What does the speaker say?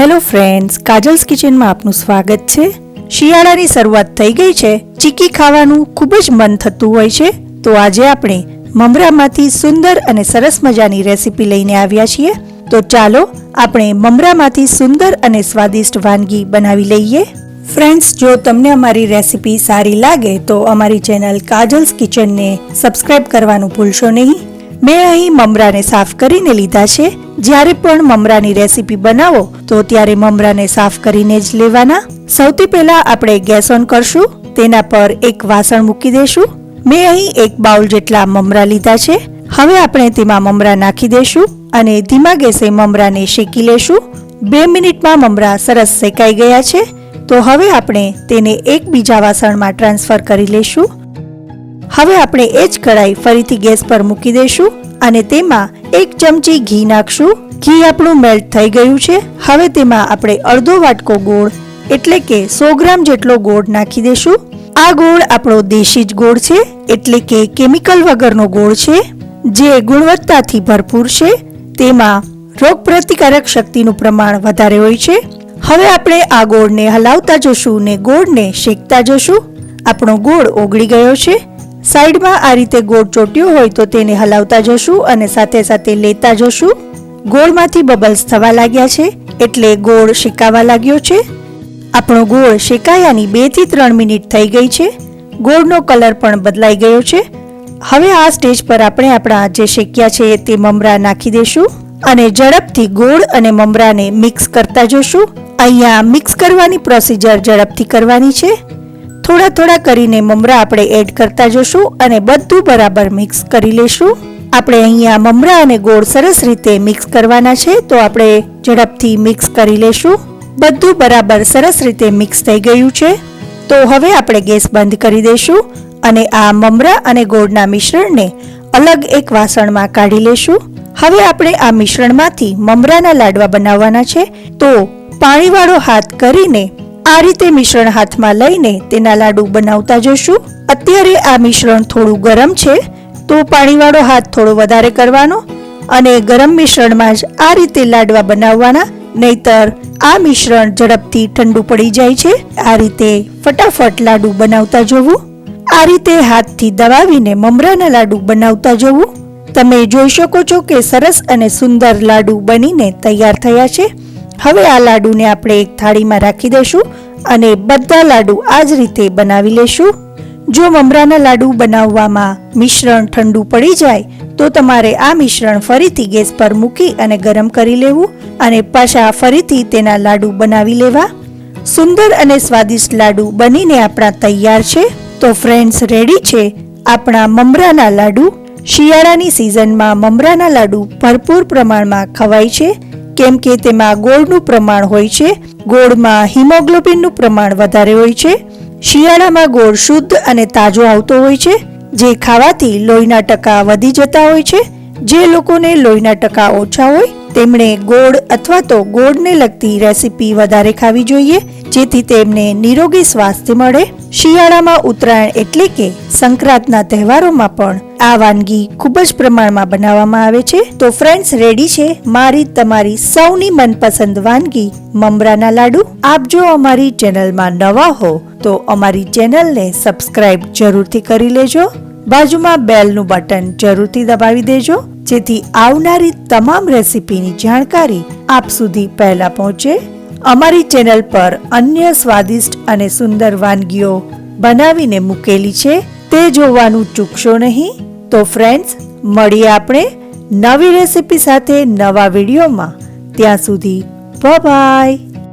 Hello friends, કાજલ્સ કિચનમાં આપનું સ્વાગત છે. શિયાળાની શરૂઆત થઈ ગઈ છે. ચીકી ખાવાનું ખૂબ જ મન થતું હોય છે. તો આજે આપણે મમરામાંથી સુંદર અને સરસ મજાની રેસીપી લઈને આવ્યા છીએ. તો ચાલો આપણે મમરામાંથી સુંદર અને સ્વાદિષ્ટ વાનગી બનાવી લઈએ. ફ્રેન્ડ્સ, જો તમને અમારી રેસીપી સારી લાગે તો અમારી ચેનલ કાજલ્સ કિચનને સબસ્ક્રાઇબ કરવાનું ભૂલશો નહીં. મેં અહીં મમરાને સાફ કરીને લીધા છે. જ્યારે પણ મમરાની રેસીપી બનાવો, તો ત્યારે મમરાને સાફ કરીને જ લેવાના. સૌથી પહેલા આપણે ગેસ ઓન કરશું. તેના પર એક વાસણ મૂકી દેશું. મેં અહીં એક બાઉલ જેટલા મમરા લીધા છે. હવે આપણે તેમાં મમરા નાખી દેશું અને ધીમા ગેસે મમરાને શેકી લેશું. બે મિનિટમાં મમરા સરસ શેકાઈ ગયા છે. તો હવે આપણે તેને એક બીજા વાસણમાં ટ્રાન્સફર કરી લેશું. હવે આપણે એ જ કઢાઈ ફરીથી ગેસ પર મૂકી દઈશું અને તેમાં એક ચમચી ઘી નાખશું. ઘી આપણું મેલ્ટ થઈ ગયું છે. હવે તેમાં આપણે અડધો વાટકો ગોળ, એટલે કે સો ગ્રામ જેટલો ગોળ નાખી દઈશું આ ગોળ આપણો દેશી જ ગોળ છે, એટલે કે કેમિકલ વગરનો ગોળ છે, જે ગુણવત્તાથી ભરપૂર છે. તેમાં રોગ પ્રતિકારક શક્તિનું પ્રમાણ વધારે હોય છે. હવે આપણે આ ગોળને હલાવતા જશું ને ગોળને શેકતા જશું. આપણો ગોળ ઓગળી ગયો છે. સાઈડમાં આ રીતે ગોળ ચોટ્યો હોય તો તેને હલાવતા જશું અને સાથે સાથે લેતા જશું. ગોળમાંથી બબલ્સ થવા લાગ્યા છે એટલે ગોળ શેકાવા લાગ્યો છે. આપણો ગોળ શેકાયાની બેથી ત્રણ મિનિટ થઈ ગઈ છે. ગોળનો કલર પણ બદલાઈ ગયો છે. હવે આ સ્ટેજ પર આપણે આપણા જે શેક્યા છે તે મમરા નાખી દેશું અને ઝડપથી ગોળ અને મમરાને મિક્સ કરતા જશું. અહીંયા મિક્સ કરવાની પ્રોસીજર ઝડપથી કરવાની છે. થોડા થોડા કરીને મમરા આપણે એડ કરતા જશું અને બધું બરાબર મિક્સ કરી લેશું. આપણે અહીંયા મમરા અને ગોળ સરસ રીતે મિક્સ કરવાના છે, તો આપણે ઝડપથી મિક્સ કરી લેશું. બધું બરાબર સરસ રીતે મિક્સ થઈ ગયું છે. તો હવે આપણે ગેસ બંધ કરી દઈશું અને આ મમરા અને ગોળના મિશ્રણને અલગ એક વાસણમાં કાઢી લેશું. હવે આપણે આ મિશ્રણમાંથી મમરાના લાડવા બનાવવાના છે. તો પાણીવાળો હાથ કરીને આ રીતે મિશ્રણ હાથમાં લઈને તેના લાડુ બનાવતા જશું. અત્યારે આ મિશ્રણ થોડું ગરમ છે, તો પાણીવાળો હાથ થોડો વધારે કરવાનો અને ગરમ મિશ્રણમાં જ આ રીતે લાડવા બનાવવાના, નહીતર આ મિશ્રણ ઝડપથી ઠંડુ પડી જાય છે. આ રીતે ફટાફટ લાડુ બનાવતા જવું. આ રીતે હાથથી દબાવીને મમરાના લાડુ બનાવતા જવું. તમે જોઈ શકો છો કે સરસ અને સુંદર લાડુ બનીને તૈયાર થયા છે. હવે આ લાડુને આપણે એક થાળીમાં રાખી દઈશું અને બધા લાડુ આ જ રીતે બનાવી લેશું. જો મમરાના લાડુ બનાવવામાં મિશ્રણ ઠંડુ પડી જાય, તો તમારે આ મિશ્રણ ફરીથી ગેસ પર મૂકી અને ગરમ કરી લેવું અને પાછા ફરીથી તેના લાડુ બનાવી લેવા. સુંદર અને સ્વાદિષ્ટ લાડુ બનીને આપણા તૈયાર છે. તો ફ્રેન્ડ્સ રેડી છે આપણા મમરાના લાડુ? શિયાળાની સિઝનમાં મમરાના લાડુ ભરપૂર પ્રમાણમાં ખવાય છે. કેમ કે તેમાં ગોળનું પ્રમાણ હોય છે, ગોળમાં હિમોગ્લોબિનનું પ્રમાણ વધારે હોય છે, શિયાળામાં ગોળ શુદ્ધ અને તાજો આવતો હોય છે, જે ખાવાથી લોહીના ટકા વધી જતા હોય છે, જે લોકોને લોહીના ટકા ઓછા હોય, તેમણે ગોળ અથવા તો ગોળને લગતી રેસીપી વધારે ખાવી જોઈએ જેથી તેમને નિરોગી સ્વાસ્થ્ય મળે. શિયાળામાં ઉત્તરાયણ એટલે કે સંક્રાંતના તહેવારોમાં પણ આ વાનગી ખૂબ જ પ્રમાણમાં બનાવવામાં આવે છે. તો ફ્રેન્ડ્સ રેડી છે? મારી તમારી સૌની મનપસંદ વાનગી મમરાના લાડુ. આપ જો અમારી ચેનલમાં નવા હો, તો અમારી ચેનલને સબસ્ક્રાઇબ જરૂરથી કરી લેજો. બાજુમાં બેલનું બટન જરૂરથી દબાવી દેજો, જેથી આવનારી તમામ રેસીપીની જાણકારી આપ સુધી પહેલા પહોંચે. અમારી ચેનલ પર અન્ય સ્વાદિષ્ટ અને સુંદર વાનગીઓ બનાવીને મૂકેલી છે, તે જોવાનું ચૂકશો નહીં? તો ફ્રેન્ડ્સ મળીએ આપણે નવી રેસીપી સાથે નવા વિડીયોમાં. ત્યાં સુધી બાય